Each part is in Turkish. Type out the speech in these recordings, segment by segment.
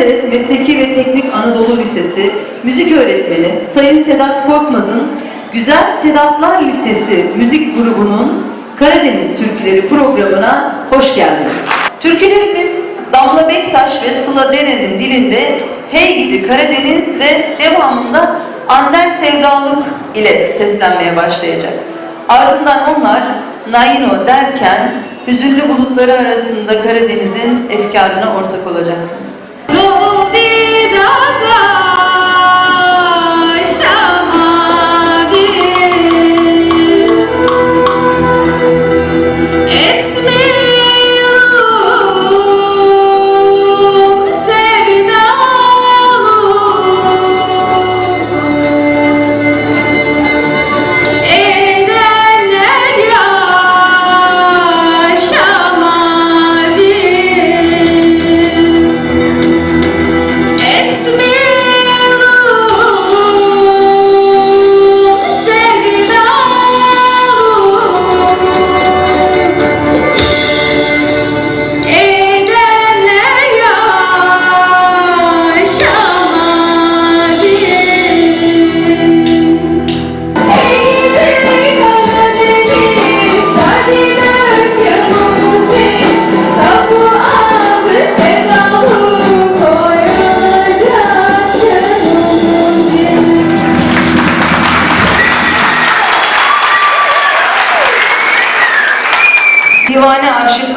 Menderes Mesleki ve Teknik Anadolu Lisesi müzik öğretmeni Sayın Sedat Korkmaz'ın Güzel Sedatlar Lisesi müzik grubunun Karadeniz Türküleri programına hoş geldiniz. Türkülerimiz Damla Bektaş ve Sıla Dere'nin dilinde Hey Gidi Karadeniz ve devamında Ander Sevdalık ile seslenmeye başlayacak. Ardından onlar Naino derken hüzünlü bulutları arasında Karadeniz'in efkarına ortak olacaksınız. Divane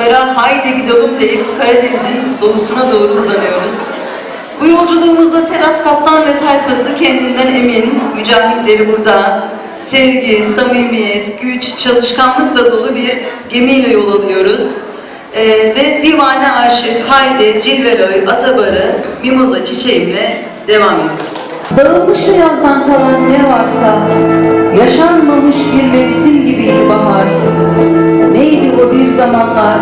aşıklara haydi gidelim deyip Karadeniz'in doğusuna doğru uzanıyoruz. Bu yolculuğumuzda Sedat Kaptan ve tayfası kendinden emin, mücahitleri burada. Sevgi, samimiyet, güç, çalışkanlıkla dolu bir gemiyle yol alıyoruz. Ee, ve divane aşık Haydi, Cilveloy, Atabarı, Mimoza çiçeğimle devam ediyoruz. Dağılmış yazdan kalan ne varsa, yaşanmamış bir mevsim gibiydi bahar. Neydi o bir zamanlar,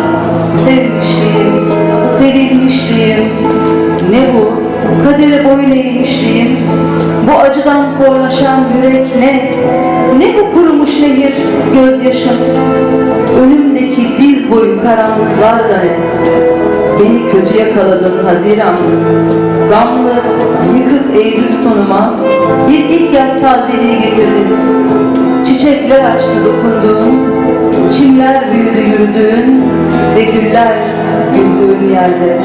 sevmişliğim, sevilmişliğim, ne bu, kadere boyun eğmişliğim, bu acıdan korlaşan yürek ne, ne bu kurumuş nehir, gözyaşım, önümdeki diz boyu karanlıklar da ne, beni kötü yakaladın Haziran, gamlı, yıkık Eylül sonuma, bir ilk yaz tazeliği getirdin, çiçekler açtı dokunduğun, Çimler büyüdü yürüdüğün ve güller güldüğün yerde.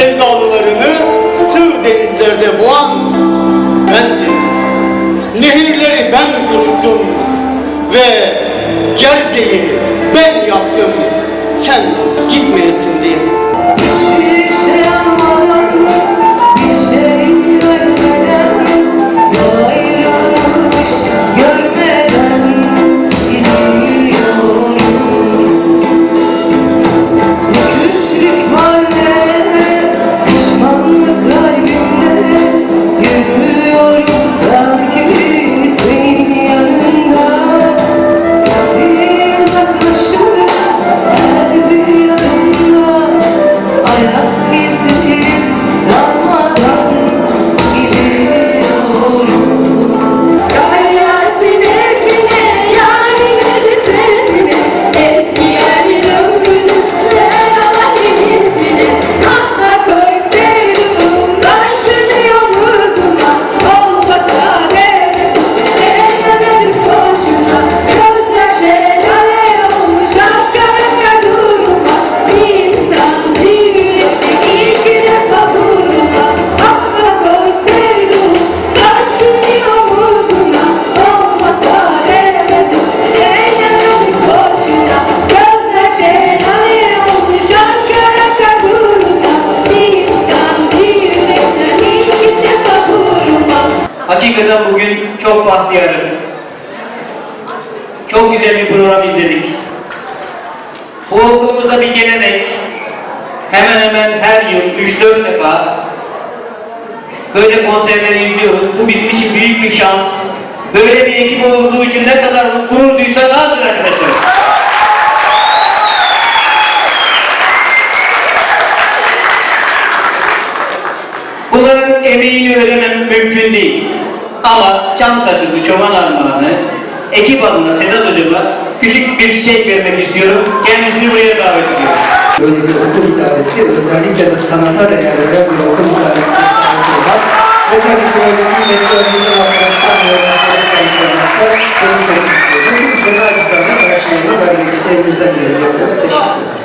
Sevdalılarını sığ denizlerde boğan bendim. Nehirleri ben kuruttum ve gerzeyi ben yaptım. Sen gitmeyesin diye. Bahtiyarım. Çok güzel bir program izledik. Bu okulumuzda bir gelenek. Hemen hemen her yıl 3-4 defa böyle konserleri izliyoruz. Bu bizim için büyük bir şans. Böyle bir ekip olduğu için ne kadar gurur duysak azdır arkadaşlar. Bunların emeğini ödemem mümkün değil. Ama çam sakızı çoban armağanı ekip adına Sedat Hocama küçük bir çiçek vermek istiyorum. Kendisini buraya davet ediyorum. Bir okul idaresi, özellikle de sanata değer veren bir okul idaresi sahip olmak ve tabii ki böyle bir yeni öğrenci arkadaşlar ve öğrencileri sahip olmakta beni çok mutlu ediyor. Biz naçizane karşılığını vermek işlerimizden geliyoruz. Teşekkür ederim.